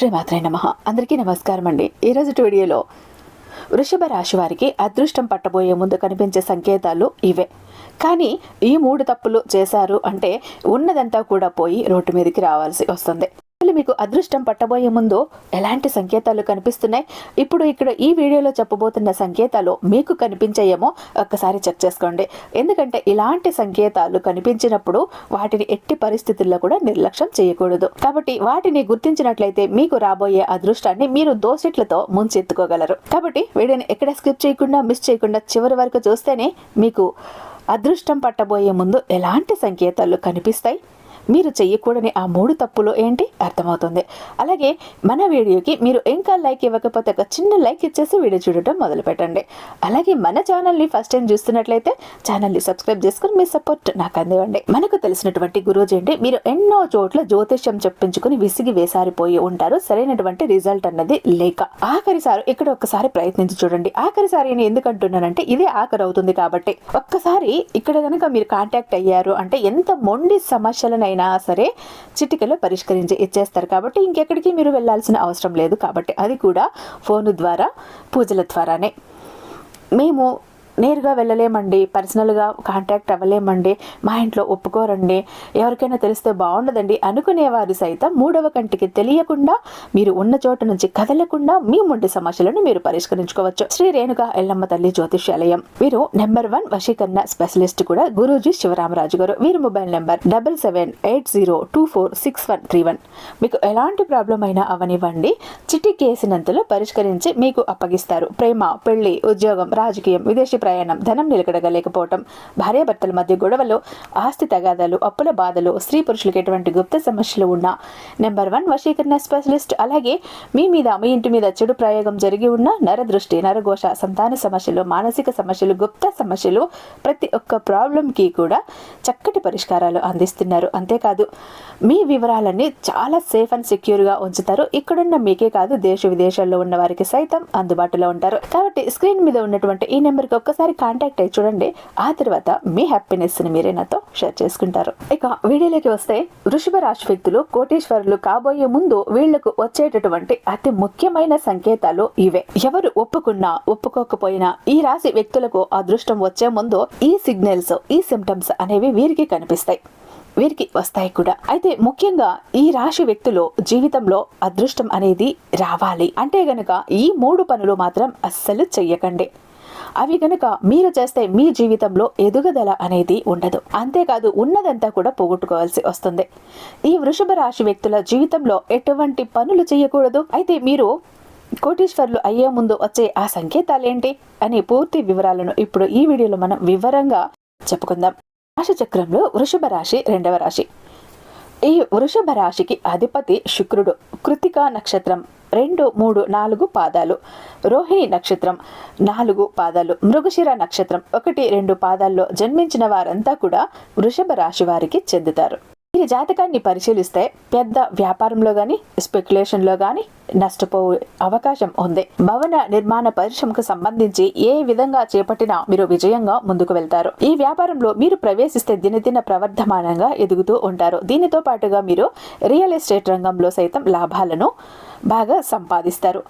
శ్రీమాత్రే నమ. అందరికీ నమస్కారం అండి. ఈరోజు వీడియోలో వృషభ రాశి వారికి అదృష్టం పట్టబోయే ముందు కనిపించే సంకేతాలు ఇవే. కానీ ఈ మూడు తప్పులు చేశారు అంటే ఉన్నదంతా కూడా పోయి రోడ్డు మీదకి రావాల్సి వస్తుంది. మీకు అదృష్టం పట్టబోయే ముందు ఎలాంటి సంకేతాలు కనిపిస్తున్నాయి? ఇప్పుడు ఇక్కడ ఈ వీడియోలో చెప్పబోతున్న సంకేతాలు మీకు కనిపించాయేమో ఒక్కసారి చెక్ చేసుకోండి. ఎందుకంటే ఇలాంటి సంకేతాలు కనిపించినప్పుడు వాటిని ఎట్టి పరిస్థితుల్లో కూడా నిర్లక్ష్యం చేయకూడదు. కాబట్టి వాటిని గుర్తించినట్లయితే మీకు రాబోయే అదృష్టాన్ని మీరు దోసిట్లతో ముంచెత్తుకోగలరు. కాబట్టి వీడియోని ఎక్కడ స్కిప్ చేయకుండా మిస్ చేయకుండా చివరి వరకు చూస్తేనే మీకు అదృష్టం పట్టబోయే ముందు ఎలాంటి సంకేతాలు కనిపిస్తాయి? మీరు చెయ్యకూడని ఆ మూడు తప్పులు ఏంటి? అర్థమవుతుంది. అలాగే మన వీడియోకి మీరు ఇంకా లైక్ ఇవ్వకపోతే ఒక చిన్న లైక్ ఇచ్చేసి వీడియో చూడటం మొదలు పెట్టండి అలాగే మన ఛానల్ని ఫస్ట్ టైం చూస్తున్నట్లయితే ఛానల్ని సబ్స్క్రైబ్ చేసుకుని మీ సపోర్ట్ నాకు అందివ్వండి. మనకు తెలిసినటువంటి గురూజీ అంటే మీరు ఎన్నో చోట్ల జ్యోతిష్యం చెప్పించుకుని విసిగి వేసారిపోయి ఉంటారు. సరైనటువంటి రిజల్ట్ అన్నది లేక. ఆఖరిసారి ఇక్కడ ఒక్కసారి ప్రయత్నించి చూడండి. ఆఖరిసారి నేను ఎందుకంటున్నానంటే ఇదే ఆఖరి అవుతుంది కాబట్టి. ఒక్కసారి ఇక్కడ కనుక మీరు కాంటాక్ట్ అయ్యారు అంటే ఎంత మొండి సమస్యలనైనా సరే చిటికలో పరిష్కరించి ఇచ్చేస్తారు. కాబట్టి ఇంకెక్కడికి మీరు వెళ్ళాల్సిన అవసరం లేదు. కాబట్టి అది కూడా ఫోన్ ద్వారా పూజల ద్వారానే. మేము నేరుగా వెళ్ళలేమండి. పర్సనల్గా కాంటాక్ట్ అవ్వలేమండి. మా ఇంట్లో ఒప్పుకోరండి. ఎవరికైనా తెలిస్తే బాగుండదండి. అనుకునేవారు సైతం మూడవ కంటికి తెలియకుండా మీరు ఉన్న చోట నుంచి కదలకుండా మీ ముండి సమస్యలను మీరు పరిష్కరించుకోవచ్చు. శ్రీ రేణుక ఎల్లమ్మ తల్లి జ్యోతిష్యాలయం. వీరు నెంబర్ వన్ వశీకరణ స్పెషలిస్ట్ కూడా గురూజీ శివరామరాజు గారు. వీరి mobile number double seven eight zero two four six one three one. మీకు ఎలాంటి ప్రాబ్లం అయినా అవనివ్వండి. చిటి కేసినంతలో పరిష్కరించి మీకు అప్పగిస్తారు. ప్రేమ పెళ్ళి ఉద్యోగం రాజకీయం విదేశీ ప్రయాణం ధనం నిలకడగలేకపోవటం భార్యాభర్తల మధ్య గొడవలు ఆస్తి తగాదాలు అప్పుల బాధలు స్త్రీ పురుషులకు ఎటువంటి గుప్త సమస్యలు ఉన్నా. నెంబర్ వన్ వశీకరణ స్పెషలిస్ట్ అలాగే మీ మీద మీ ఇంటి మీద చెడు ప్రయోగం జరిగి ఉన్న నరదృష్టి నరఘోష సంతాన సమస్యలు మానసిక సమస్యలు గుప్త సమస్యలు ప్రతి ఒక్క ప్రాబ్లంకి కూడా చక్కటి పరిష్కారాలు అందిస్తున్నారు. అంతేకాదు మీ వివరాలన్నీ చాలా సేఫ్ అండ్ సెక్యూర్గా ఉంచుతారు. ఇక్కడున్న మీకే కాదు దేశ విదేశాల్లో ఉన్న వారికి సైతం అందుబాటులో ఉంటారు. కాబట్టి స్క్రీన్ మీద ఉన్నటువంటి ఈ నెంబర్కి ఒక్కసారి ఒకసారి కాంటాక్ట్ అయ్యి చూడండి. ఆ తర్వాత మీ హ్యాపీనెస్ని మీరే నాతో షేర్ చేసుకుంటారు. ఇక వీడియోలోకి వస్తే వృషభ రాశి వ్యక్తులు కోటేశ్వరులు కాబోయే ముందు వీళ్ళకు వచ్చేటటువంటి అతి ముఖ్యమైన సంకేతాలు ఇవే. ఎవరు ఒప్పుకున్నా ఒప్పుకోకపోయినా ఈ రాశి వ్యక్తులకు అదృష్టం వచ్చే ముందు ఈ సిగ్నల్స్ ఈ సిమ్టమ్స్ అనేవి వీరికి కనిపిస్తాయి. వీరికి వస్తాయి కూడా. అయితే ముఖ్యంగా ఈ రాశి వ్యక్తులు జీవితంలో అదృష్టం అనేది రావాలి. అంటే గనక ఈ మూడు పనులు మాత్రం అస్సలు చెయ్యకండి. అవి గనుక మీరు చేస్తే మీ జీవితంలో ఎదుగుదల అనేది ఉండదు. అంతేకాదు ఉన్నదంతా కూడా పోగొట్టుకోవాల్సి వస్తుంది. ఈ వృషభ రాశి వ్యక్తుల జీవితంలో ఎటువంటి పనులు చేయకూడదు. అయితే మీరు కోటీశ్వర్లు అయ్యే ముందు వచ్చే ఆ సంకేతాలేంటి అనే పూర్తి వివరాలను ఇప్పుడు ఈ వీడియోలో మనం వివరంగా చెప్పుకుందాం. రాశి చక్రంలో వృషభ రాశి రెండవ రాశి. ఈ వృషభ రాశికి అధిపతి శుక్రుడు. కృతికా నక్షత్రం రెండు మూడు నాలుగు పాదాలు. రోహిణి నక్షత్రం నాలుగు పాదాలు. మృగశిర నక్షత్రం ఒకటి రెండు పాదాల్లో జన్మించిన వారంతా కూడా వృషభ రాశి వారికి చెందుతారు. వీరి జాతకాన్ని పరిశీలిస్తే పెద్ద వ్యాపారంలో గాని స్పెక్యులేషన్లో గాని నష్టపోయే అవకాశం ఉంది. భవన నిర్మాణ పరిశ్రమకు సంబంధించి ఏ విధంగా చేపట్టినా మీరు విజయంగా ముందుకు వెళ్తారు. ఈ వ్యాపారంలో మీరు ప్రవేశిస్తే దినదిన ప్రవర్ధమానంగా ఎదుగుతూ ఉంటారు. దీనితో పాటుగా మీరు రియల్ ఎస్టేట్ రంగంలో సైతం లాభాలను బాగా సంపాదిస్తారు.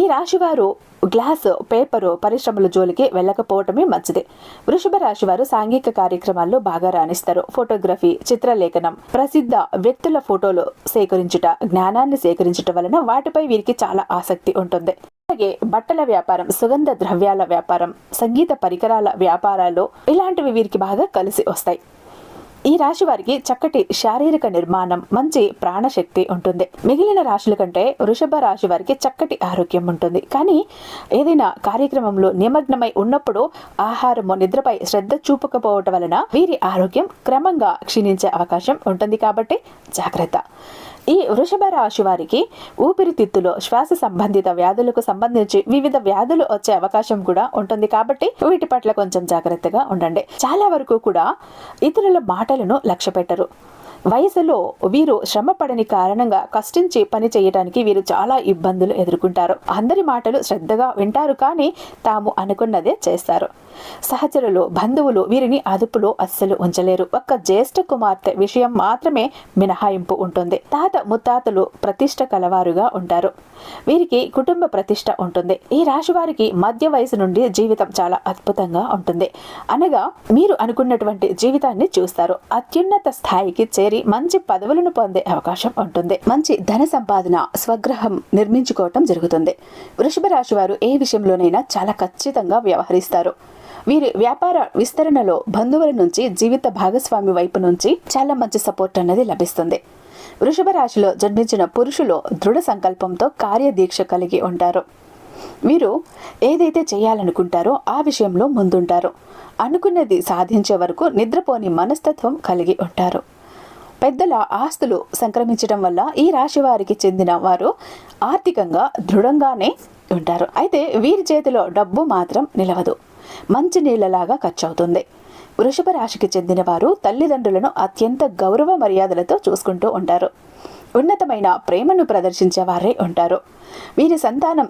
ఈ రాశివారు గ్లాస్ పేపరు పరిశ్రమల జోలికి వెళ్ళకపోవటమే మంచిది. వృషభ రాశి వారు సాంఘిక కార్యక్రమాల్లో బాగా రాణిస్తారు. ఫోటోగ్రఫీ చిత్రలేఖనం ప్రసిద్ధ వ్యక్తుల ఫోటోలు సేకరించుట జ్ఞానాన్ని సేకరించటం వలన వాటిపై వీరికి చాలా ఆసక్తి ఉంటుంది. అలాగే బట్టల వ్యాపారం సుగంధ ద్రవ్యాల వ్యాపారం సంగీత పరికరాల వ్యాపారాలు ఇలాంటివి వీరికి బాగా కలిసి వస్తాయి. ఈ రాశి వారికి చక్కటి శారీరక నిర్మాణం మంచి ప్రాణశక్తి ఉంటుంది. మిగిలిన రాశుల కంటే వృషభ రాశి వారికి చక్కటి ఆరోగ్యం ఉంటుంది. కానీ ఏదైనా కార్యక్రమంలో నిమగ్నమై ఉన్నప్పుడు ఆహారము నిద్రపై శ్రద్ధ చూపకపోవటం వలన వీరి ఆరోగ్యం క్రమంగా క్షీణించే అవకాశం ఉంటుంది కాబట్టి జాగ్రత్త. ఈ వృషభ రాశి వారికి ఊపిరితిత్తులో శ్వాస సంబంధిత వ్యాధులకు సంబంధించి వివిధ వ్యాధులు వచ్చే అవకాశం కూడా ఉంటుంది. కాబట్టి వీటి పట్ల కొంచెం జాగ్రత్తగా ఉండండి. చాలా వరకు కూడా ఇతరుల మాటలను లక్ష్య పెట్టరు. వయసులో వీరు శ్రమ పడని కారణంగా కష్టించి పని చేయడానికి వీరు చాలా ఇబ్బందులు ఎదుర్కొంటారు. అందరి మాటలు శ్రద్ధగా వింటారు కానీ తాము అనుకున్నదే చేస్తారు. సహచరులు బంధువులు వీరిని అదుపులో అస్సలు ఉంచలేరు. ఒక్క జ్యేష్ఠ కుమార్తె విషయం మాత్రమే మినహాయింపు ఉంటుంది. తాత ముత్తాతలు ప్రతిష్ట కలవారుగా ఉంటారు. వీరికి కుటుంబ ప్రతిష్ట ఉంటుంది. ఈ రాశి వారికి మధ్య వయసు నుండి జీవితం చాలా అద్భుతంగా ఉంటుంది. అనగా మీరు అనుకున్నటువంటి జీవితాన్ని చూస్తారు. అత్యున్నత స్థాయికి చే చేరి మంచి పదవులను పొందే అవకాశం ఉంటుంది. మంచి ధన సంపాదన స్వగ్రహం నిర్మించుకోవటం జరుగుతుంది. వృషభ రాశి వారు ఏ విషయంలోనైనా చాలా ఖచ్చితంగా వ్యవహరిస్తారు. వీరి వ్యాపార విస్తరణలో బంధువుల నుంచి జీవిత భాగస్వామి వైపు నుంచి చాలా మంచి సపోర్ట్ అన్నది లభిస్తుంది. వృషభ రాశిలో జన్మించిన పురుషులు దృఢ సంకల్పంతో కార్యదీక్ష కలిగి ఉంటారు. వీరు ఏదైతే చేయాలనుకుంటారో ఆ విషయంలో ముందుంటారు. అనుకున్నది సాధించే వరకు నిద్రపోని మనస్తత్వం కలిగి ఉంటారు. పెద్దల ఆస్తులు సంక్రమించడం వల్ల ఈ రాశి వారికి చెందిన వారు ఆర్థికంగా దృఢంగానే ఉంటారు. అయితే వీరి చేతిలో డబ్బు మాత్రం నిలవదు. మంచి నీళ్ళలాగా ఖర్చు అవుతుంది వృషభ రాశికి చెందిన వారు తల్లిదండ్రులను అత్యంత గౌరవ మర్యాదలతో చూసుకుంటూ ఉంటారు. ఉన్నతమైన ప్రేమను ప్రదర్శించే వారే ఉంటారు. వీరి సంతానం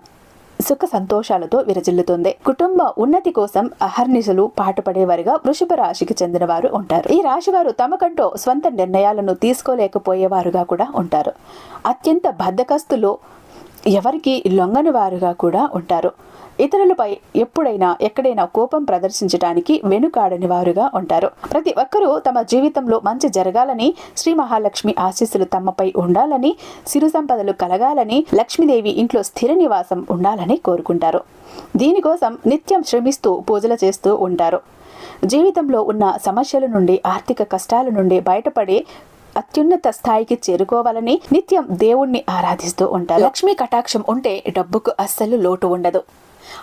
సుఖ సంతోషాలతో విరజిల్లుతుంది. కుటుంబ ఉన్నతి కోసం అహర్నిశలు పాటుపడేవారిగా వృషభ రాశికి చెందిన వారు ఉంటారు. ఈ రాశి వారు తమకంటూ స్వంత నిర్ణయాలను తీసుకోలేకపోయేవారుగా కూడా ఉంటారు. అత్యంత బద్ధకస్తులు ఎవరికి లొంగని వారుగా కూడా ఉంటారు. ఇతరులపై ఎప్పుడైనా ఎక్కడైనా కోపం ప్రదర్శించడానికి వెనుకాడని వారుగా ఉంటారు. ప్రతి ఒక్కరూ తమ జీవితంలో మంచి జరగాలని శ్రీ మహాలక్ష్మి ఆశీస్సులు తమపై ఉండాలని సిరు సంపదలు కలగాలని లక్ష్మీదేవి ఇంట్లో స్థిర నివాసం ఉండాలని కోరుకుంటారు. దీనికోసం నిత్యం శ్రమిస్తూ పూజలు చేస్తూ ఉంటారు. జీవితంలో ఉన్న సమస్యల నుండి ఆర్థిక కష్టాల నుండి బయటపడి అత్యున్నత స్థాయికి చేరుకోవాలని నిత్యం దేవుణ్ణి ఆరాధిస్తూ ఉంటారు. లక్ష్మీ కటాక్షం ఉంటే డబ్బుకు అస్సలు లోటు ఉండదు.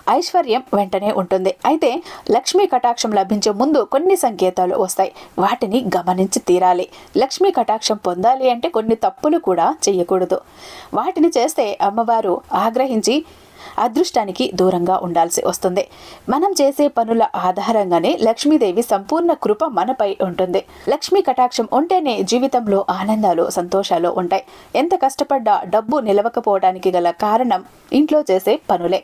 ఐశ్వర్యం వెంటనే ఉంటుంది. అయితే లక్ష్మీ కటాక్షం లభించే ముందు కొన్ని సంకేతాలు వస్తాయి. వాటిని గమనించి తీరాలి. లక్ష్మీ కటాక్షం పొందాలి అంటే కొన్ని తప్పులు కూడా చేయకూడదు. వాటిని చేస్తే అమ్మవారు ఆగ్రహించి అదృష్టానికి దూరంగా ఉండాల్సి వస్తుంది. మనం చేసే పనుల ఆధారంగానే లక్ష్మీదేవి సంపూర్ణ కృప మనపై ఉంటుంది. లక్ష్మీ కటాక్షం ఉంటేనే జీవితంలో ఆనందాలు సంతోషాలు ఉంటాయి. ఎంత కష్టపడ్డా డబ్బు నిలవకపోవడానికి గల కారణం ఇంట్లో చేసే పనులే.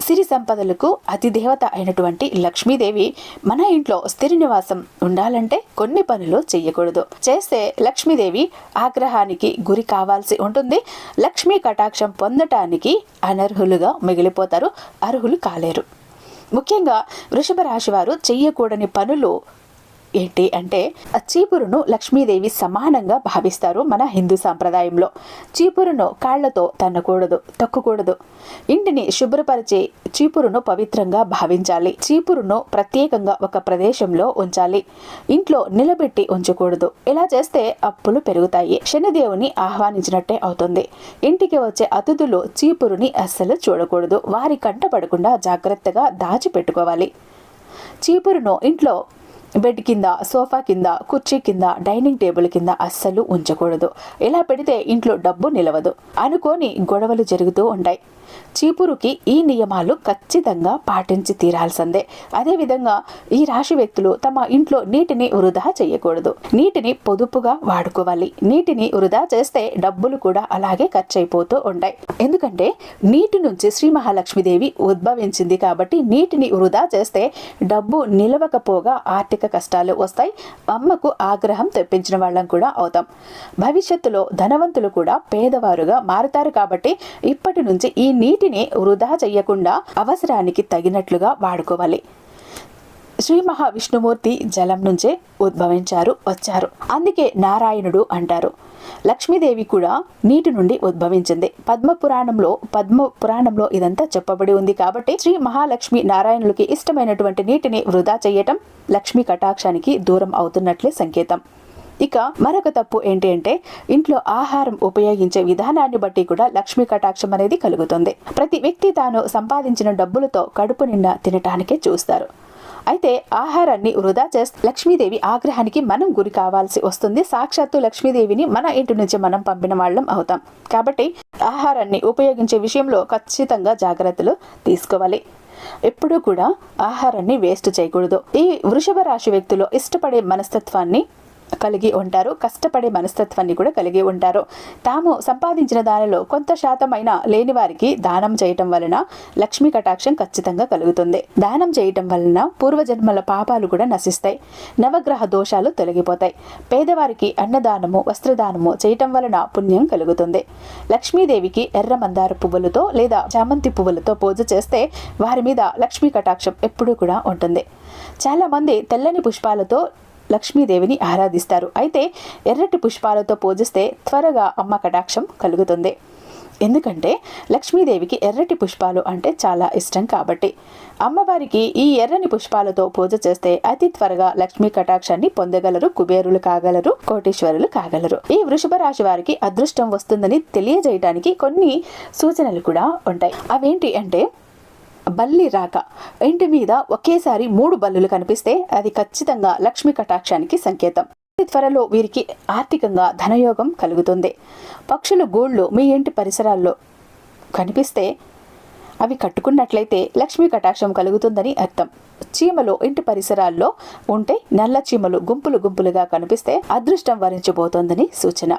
సిరి సంపదలకు అతిదేవత అయినటువంటి లక్ష్మీదేవి మన ఇంట్లో స్థిర నివాసం ఉండాలంటే కొన్ని పనులు చేయకూడదు చేస్తే లక్ష్మీదేవి ఆగ్రహానికి గురి కావాల్సి ఉంటుంది. లక్ష్మీ కటాక్షం పొందటానికి అనర్హులుగా మిగిలిపోతారు అర్హులు కాలేరు. ముఖ్యంగా వృషభ రాశి వారు చెయ్యకూడని పనులు ఏంటి అంటే ఆ చీపురును లక్ష్మీదేవి సమానంగా భావిస్తారు మన హిందూ సాంప్రదాయంలో. చీపురును కాళ్ళతో తన్నకూడదు తొక్కకూడదు. ఇంటిని శుభ్రపరిచే చీపురును పవిత్రంగా భావించాలి. చీపురును ప్రత్యేకంగా ఒక ప్రదేశంలో ఉంచాలి. ఇంట్లో నిలబెట్టి ఉంచకూడదు. ఇలా చేస్తే అప్పులు పెరుగుతాయి. శనిదేవుని ఆహ్వానించినట్టే అవుతుంది. ఇంటికి వచ్చే అతిథులు చీపురుని అస్సలు చూడకూడదు. వారి కంట పడకుండా జాగ్రత్తగా దాచిపెట్టుకోవాలి. చీపురును ఇంట్లో బెడ్ కింద సోఫా కింద కుర్చీ కింద డైనింగ్ టేబుల్ కింద అస్సలు ఉంచకూడదు. ఇలా పెడితే ఇంట్లో డబ్బు నిలవదు. అనుకోని గొడవలు జరుగుతూ ఉంటాయి. చీపురుకి ఈ నియమాలు ఖచ్చితంగా పాటించి తీరాల్సిందే. అదేవిధంగా ఈ రాశి వ్యక్తులు తమ ఇంట్లో నీటిని వృధా చేయకూడదు. నీటిని పొదుపుగా వాడుకోవాలి. నీటిని వృధా చేస్తే డబ్బులు కూడా అలాగే ఖర్చు అయిపోతూ ఉంటాయి. ఎందుకంటే నీటి నుంచి శ్రీ మహాలక్ష్మీదేవి ఉద్భవించింది కాబట్టి నీటిని వృధా చేస్తే డబ్బు నిలవకపోగా ఆర్థిక కష్టాలు వస్తాయి. అమ్మకు ఆగ్రహం తెప్పించిన వాళ్ళం కూడా అవుతాం. భవిష్యత్తులో ధనవంతులు కూడా పేదవారుగా మారుతారు కాబట్టి ఇప్పటి నుంచి ఈ నీటిని వృధా చేయకుండా అవసరానికి తగినట్లుగా వాడుకోవాలి. శ్రీ మహావిష్ణుమూర్తి జలం నుంచే ఉద్భవించారు వచ్చారు. అందుకే నారాయణుడు అంటారు. లక్ష్మీదేవి కూడా నీటి నుండి ఉద్భవించింది. పద్మ పురాణంలో పద్మ పురాణంలో ఇదంతా చెప్పబడి ఉంది కాబట్టి శ్రీ మహాలక్ష్మి నారాయణులకి ఇష్టమైనటువంటి నీటిని వృధా చేయటం లక్ష్మీ కటాక్షానికి దూరం అవుతున్నట్లే సంకేతం. ఇక మరొక తప్పు ఏంటి అంటే ఇంట్లో ఆహారం ఉపయోగించే విధానాన్ని బట్టి కూడా లక్ష్మీ కటాక్షం అనేది కలుగుతుంది. ప్రతి వ్యక్తి తాను సంపాదించిన డబ్బులతో కడుపు నిండా తినటానికే చూస్తారు. అయితే ఆహారాన్ని వృధా చేస్తే లక్ష్మీదేవి ఆగ్రహానికి మనం గురి కావాల్సి వస్తుంది. సాక్షాత్తు లక్ష్మీదేవిని మన ఇంటి నుంచి మనం పంపిన వాళ్ళం అవుతాం. కాబట్టి ఆహారాన్ని ఉపయోగించే విషయంలో ఖచ్చితంగా జాగ్రత్తలు తీసుకోవాలి. ఎప్పుడూ కూడా ఆహారాన్ని వేస్ట్ చేయకూడదు. ఈ వృషభ రాశి వ్యక్తులు ఇష్టపడే మనస్తత్వాన్ని కలిగి ఉంటారు కష్టపడే మనస్తత్వాన్ని కూడా కలిగి ఉంటారు. తాము సంపాదించిన దానిలో కొంత శాతమైన లేని వారికి దానం చేయటం వలన లక్ష్మీ కటాక్షం ఖచ్చితంగా కలుగుతుంది. దానం చేయటం వలన పూర్వజన్మల పాపాలు కూడా నశిస్తాయి. నవగ్రహ దోషాలు తొలగిపోతాయి. పేదవారికి అన్నదానము వస్త్రదానము చేయటం వలన పుణ్యం కలుగుతుంది. లక్ష్మీదేవికి ఎర్ర మందార పువ్వులతో లేదా చామంతి పువ్వులతో పూజ చేస్తే వారి మీద లక్ష్మీ కటాక్షం ఎప్పుడూ కూడా ఉంటుంది. చాలామంది తెల్లని పుష్పాలతో లక్ష్మీదేవిని ఆరాధిస్తారు. అయితే ఎర్రటి పుష్పాలతో పూజిస్తే త్వరగా అమ్మ కటాక్షం కలుగుతుంది. ఎందుకంటే లక్ష్మీదేవికి ఎర్రటి పుష్పాలు అంటే చాలా ఇష్టం కాబట్టి. అమ్మవారికి ఈ ఎర్రని పుష్పాలతో పూజ చేస్తే అతి త్వరగా లక్ష్మీ కటాక్షాన్ని పొందగలరు కుబేరులు కాగలరు కోటీశ్వరులు కాగలరు. ఈ వృషభ రాశి వారికి అదృష్టం వస్తుందని తెలియజేయడానికి కొన్ని సూచనలు కూడా ఉంటాయి. అవేంటి అంటే బల్లి రాక ఇంటి మీద ఒకేసారి మూడు బల్లులు కనిపిస్తే అది ఖచ్చితంగా లక్ష్మి కటాక్షానికి సంకేతం. త్వరలో వీరికి ఆర్థికంగా ధనయోగం కలుగుతుంది. పక్షుల గూళ్ళు మీ ఇంటి పరిసరాల్లో కనిపిస్తే అవి కట్టుకున్నట్లయితే లక్ష్మీ కటాక్షం కలుగుతుందని అర్థం. చీమలు ఇంటి పరిసరాల్లో ఉంటే నల్ల చీమలు గుంపులు గుంపులుగా కనిపిస్తే అదృష్టం వరించబోతోందని సూచన.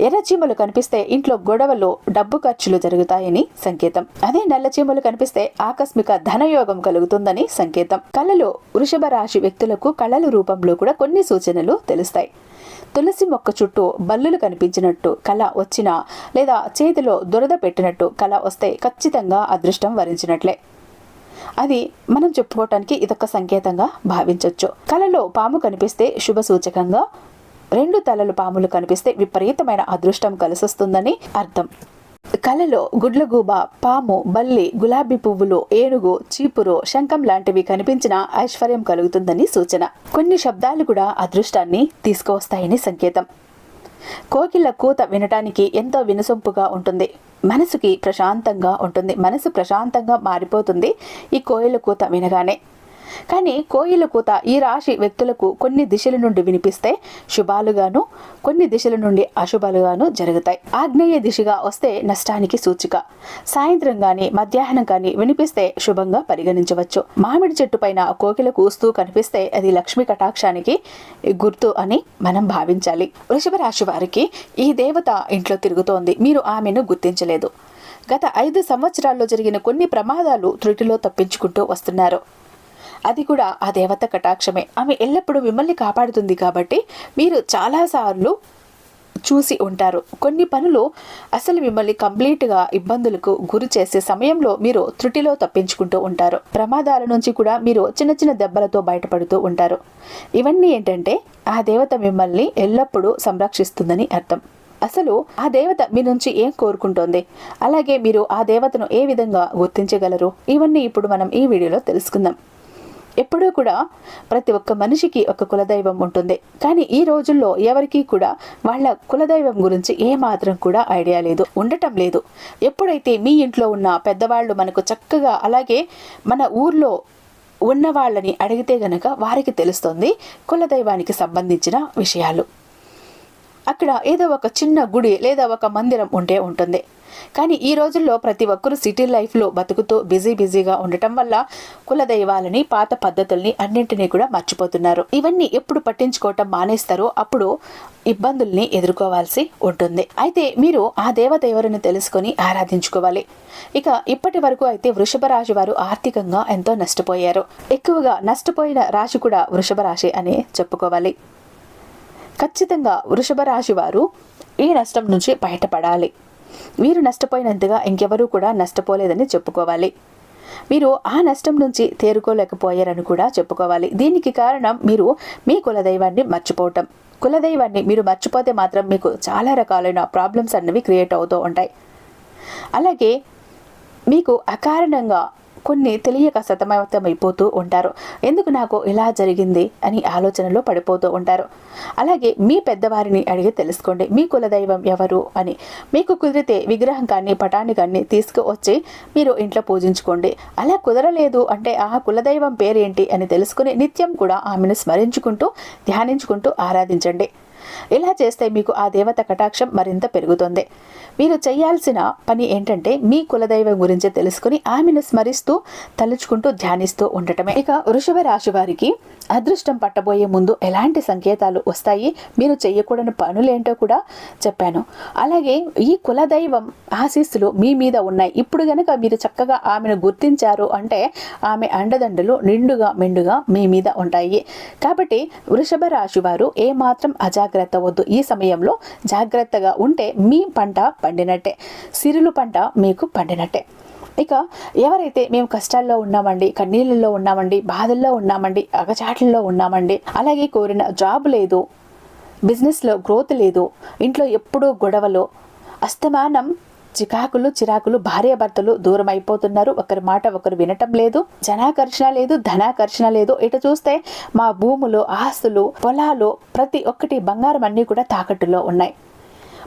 ఎర్ర చీమలు కనిపిస్తే ఇంట్లో గొడవలు డబ్బు ఖర్చులు జరుగుతాయని సంకేతం. అదే నల్ల చీమలు కనిపిస్తే ఆకస్మిక ధనయోగం కలుగుతుందని సంకేతం. కళలు వృషభ రాశి వ్యక్తులకు కళల రూపంలో కూడా కొన్ని సూచనలు తెలుస్తాయి. తులసి మొక్క చుట్టూ బల్లులు కనిపించినట్టు కళ వచ్చినా లేదా చేతిలో దురద పెట్టినట్టు కళ వస్తే ఖచ్చితంగా అదృష్టం వరించినట్లే. అది మనం చెప్పుకోవటానికి ఇదొక సంకేతంగా భావించవచ్చు కళలో పాము కనిపిస్తే శుభ సూచకంగా రెండు తలలు పాములు కనిపిస్తే విపరీతమైన అదృష్టం కలిసొస్తుందని అర్థం. కలలో గుడ్లగూబ పాము బల్లి గులాబీ పువ్వులు ఏనుగు చీపురు శంఖం లాంటివి కనిపించిన ఐశ్వర్యం కలుగుతుందని సూచన. కొన్ని శబ్దాలు కూడా అదృష్టాన్ని తీసుకువస్తాయని సంకేతం. కోకిల కూత వినటానికి ఎంతో వినసొంపుగా ఉంటుంది. మనసుకి ప్రశాంతంగా ఉంటుంది. మనసు ప్రశాంతంగా మారిపోతుంది ఈ కోయిల కూత వినగానే. కానీ కోయిల కూత ఈ రాశి వ్యక్తులకు కొన్ని దిశల నుండి వినిపిస్తే శుభాలుగాను కొన్ని దిశల నుండి అశుభాలుగాను జరుగుతాయి. ఆగ్నేయ దిశగా వస్తే నష్టానికి సూచిక. సాయంత్రం కానీ మధ్యాహ్నం కానీ వినిపిస్తే శుభంగా పరిగణించవచ్చు. మామిడి చెట్టు పైన కోకిల కూస్తూ కనిపిస్తే అది లక్ష్మీ కటాక్షానికి గుర్తు అని మనం భావించాలి. వృషభ రాశి వారికి ఈ దేవత ఇంట్లో తిరుగుతోంది. మీరు ఆమెను గుర్తించలేదు. గత ఐదు సంవత్సరాల్లో జరిగిన కొన్ని ప్రమాదాలు త్రుటిలో తప్పించుకుంటూ వస్తున్నారు. అది కూడా ఆ దేవత కటాక్షమే. ఆమె ఎల్లప్పుడూ మిమ్మల్ని కాపాడుతుంది కాబట్టి మీరు చాలాసార్లు చూసి ఉంటారు. కొన్ని పనులు అసలు మిమ్మల్ని కంప్లీట్గా ఇబ్బందులకు గురి చేసే సమయంలో మీరు త్రుటిలో తప్పించుకుంటూ ఉంటారు. ప్రమాదాల నుంచి కూడా మీరు చిన్న చిన్న దెబ్బలతో బయటపడుతూ ఉంటారు. ఇవన్నీ ఏంటంటే ఆ దేవత మిమ్మల్ని ఎల్లప్పుడూ సంరక్షిస్తుందని అర్థం. అసలు ఆ దేవత మీ నుంచి ఏం కోరుకుంటోంది? అలాగే మీరు ఆ దేవతను ఏ విధంగా గుర్తించగలరు? ఇవన్నీ ఇప్పుడు మనం ఈ వీడియోలో తెలుసుకుందాం. ఎప్పుడూ కూడా ప్రతి ఒక్క మనిషికి ఒక కులదైవం ఉంటుంది. కానీ ఈ రోజుల్లో ఎవరికీ కూడా వాళ్ళ కులదైవం గురించి ఏమాత్రం కూడా ఐడియా లేదు ఉండటం లేదు. ఎప్పుడైతే మీ ఇంట్లో ఉన్న పెద్దవాళ్ళు మనకు చక్కగా అలాగే మన ఊర్లో ఉన్న వాళ్ళని అడిగితే గనక వారికి తెలుస్తుంది కులదైవానికి సంబంధించిన విషయాలు. అక్కడ ఏదో ఒక చిన్న గుడి లేదా ఒక మందిరం ఉంటే ఉంటుంది. కానీ ఈ రోజుల్లో ప్రతి ఒక్కరూ సిటీ లైఫ్లో బతుకుతూ బిజీ బిజీగా ఉండటం వల్ల కుల దైవాలని పాత పద్ధతుల్ని అన్నింటినీ కూడా మర్చిపోతున్నారు. ఇవన్నీ ఎప్పుడు పట్టించుకోవటం మానేస్తారో అప్పుడు ఇబ్బందుల్ని ఎదుర్కోవాల్సి ఉంటుంది. అయితే మీరు ఆ దేవత ఎవరిని తెలుసుకొని ఆరాధించుకోవాలి. ఇక ఇప్పటి వరకు అయితే వృషభ రాశి వారు ఆర్థికంగా ఎంతో నష్టపోయారు. ఎక్కువగా నష్టపోయిన రాశి కూడా వృషభ రాశి అని చెప్పుకోవాలి. ఖచ్చితంగా వృషభ రాశి వారు ఈ నష్టం నుంచి బయటపడాలి. వీరు నష్టపోయినంతగా ఇంకెవరూ కూడా నష్టపోలేదని చెప్పుకోవాలి. మీరు ఆ నష్టం నుంచి తేరుకోలేకపోయారని కూడా చెప్పుకోవాలి. దీనికి కారణం మీరు మీ కులదైవాన్ని మర్చిపోవటం. కులదైవాన్ని మీరు మర్చిపోతే మాత్రం మీకు చాలా రకాలైన ప్రాబ్లమ్స్ అన్నవి క్రియేట్ అవుతూ ఉంటాయి. అలాగే మీకు అకారణంగా కొన్ని తెలియక సతమతమైపోతూ ఉంటారు. ఎందుకు నాకు ఇలా జరిగింది అని ఆలోచనలో పడిపోతూ ఉంటారు. అలాగే మీ పెద్దవారిని అడిగి తెలుసుకోండి. మీ కులదైవం ఎవరు అని. మీకు కుదిరితే విగ్రహం కానీ పటాన్ని కానీ తీసుకువచ్చి మీరు ఇంట్లో పూజించుకోండి. అలా కుదరలేదు అంటే ఆ కులదైవం పేరేంటి అని తెలుసుకుని నిత్యం కూడా ఆమెను స్మరించుకుంటూ ధ్యానించుకుంటూ ఆరాధించండి. ఇలా చేస్తే మీకు ఆ దేవత కటాక్షం మరింత పెరుగుతుంది. మీరు చేయాల్సిన పని ఏంటంటే మీ కులదైవం గురించి తెలుసుకుని ఆమెను స్మరిస్తూ తలుచుకుంటూ ధ్యానిస్తూ ఉండటమే. ఇక వృషభ రాశి వారికి అదృష్టం పట్టబోయే ముందు ఎలాంటి సంకేతాలు వస్తాయి? మీరు చేయకూడని పనులేంటో కూడా చెప్పాను. అలాగే ఈ కులదైవం ఆశీస్సులు మీ మీద ఉన్నాయి. ఇప్పుడు గనక మీరు చక్కగా ఆమెను గుర్తించారు అంటే ఆమె అండదండలు నిండుగా మెండుగా మీ మీద ఉంటాయి. కాబట్టి వృషభ రాశి వారు ఏమాత్రం అజాగ్రత్త వద్దు. ఈ సమయంలో జాగ్రత్తగా ఉంటే మీ పంట పండినట్టే. సిరులు పంట మీకు పండినట్టే. ఇక ఎవరైతే మేము కష్టాల్లో ఉన్నామండి కన్నీళ్ళల్లో ఉన్నామండి బాధల్లో ఉన్నామండి అగచాట్లలో ఉన్నామండి అలాగే కోరిన జాబ్ లేదు బిజినెస్లో గ్రోత్ లేదు ఇంట్లో ఎప్పుడూ గొడవలు అస్తమానం చికాకులు చిరాకులు భార్యాభర్తలు దూరం అయిపోతున్నారు ఒకరి మాట ఒకరు వినటం లేదు జనాకర్షణ లేదు ధనాకర్షణ లేదు. ఇటు చూస్తే మా భూములు ఆస్తులు పొలాలు ప్రతి ఒక్కటి బంగారం అన్నీ కూడా తాకట్టులో ఉన్నాయి.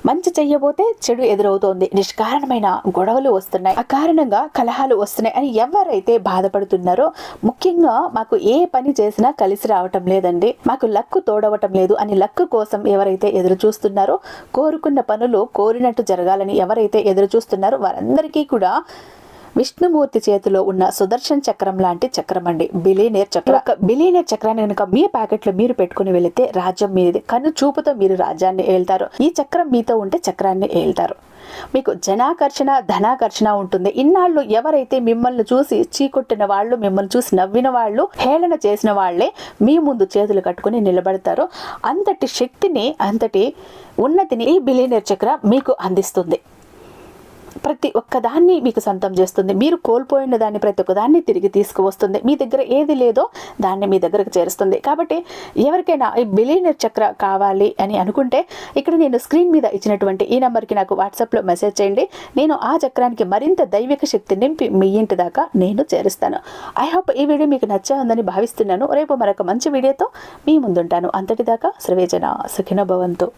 మంచి చెయ్యబోతే చెడు ఎదురవుతోంది. నిష్కారణమైన గొడవలు వస్తున్నాయి. ఆ కారణంగా కలహాలు వస్తున్నాయి అని ఎవరైతే బాధపడుతున్నారో ముఖ్యంగా మాకు ఏ పని చేసినా కలిసి రావటం లేదండి. మాకు లక్కు తోడవటం లేదు అని లక్కు కోసం ఎవరైతే ఎదురు చూస్తున్నారో కోరుకున్న పనులు కోరినట్టు జరగాలని ఎవరైతే ఎదురు చూస్తున్నారో వారందరికీ కూడా విష్ణుమూర్తి చేతిలో ఉన్న సుదర్శన్ చక్రం లాంటి చక్రం అండి. బిలీనేర్ చక్రం. ఒక బిలీనేర్ చక్రాన్ని కనుక మీ ప్యాకెట్లో మీరు పెట్టుకుని వెళితే రాజ్యం మీది. కను చూపుతో మీరు రాజ్యాన్ని ఏళ్తారు ఈ చక్రం మీతో ఉంటే చక్రాన్ని ఏళ్తారు మీకు జనాకర్షణ ధనాకర్షణ ఉంటుంది. ఇన్నాళ్ళు ఎవరైతే మిమ్మల్ని చూసి చీకొట్టిన వాళ్ళు మిమ్మల్ని చూసి నవ్విన వాళ్ళు హేళన చేసిన వాళ్ళే మీ ముందు చేతులు కట్టుకుని నిలబడతారు. అంతటి శక్తిని అంతటి ఉన్నతిని ఈ బిలీనేర్ చక్ర మీకు అందిస్తుంది. ప్రతి ఒక్కదాన్ని మీకు సొంతం చేస్తుంది. మీరు కోల్పోయిన దాన్ని ప్రతి ఒక్కదాన్ని తిరిగి తీసుకువస్తుంది. మీ దగ్గర ఏది లేదో దాన్ని మీ దగ్గరకు చేరుస్తుంది. కాబట్టి ఎవరికైనా ఈ బిలీనర్ చక్ర కావాలి అని అనుకుంటే ఇక్కడ నేను స్క్రీన్ మీద ఇచ్చినటువంటి ఈ నెంబర్కి నాకు వాట్సాప్లో మెసేజ్ చేయండి. నేను ఆ చక్రానికి మరింత దైవిక శక్తి నింపి మీ ఇంటి దాకా నేను చేరుస్తాను. ఐ హోప్ ఈ వీడియో మీకు నచ్చా ఉందని భావిస్తున్నాను. రేపు మరొక మంచి వీడియోతో మీ ముందుంటాను. అంతటిదాకా సర్వేజన సుఖిన భవంతు.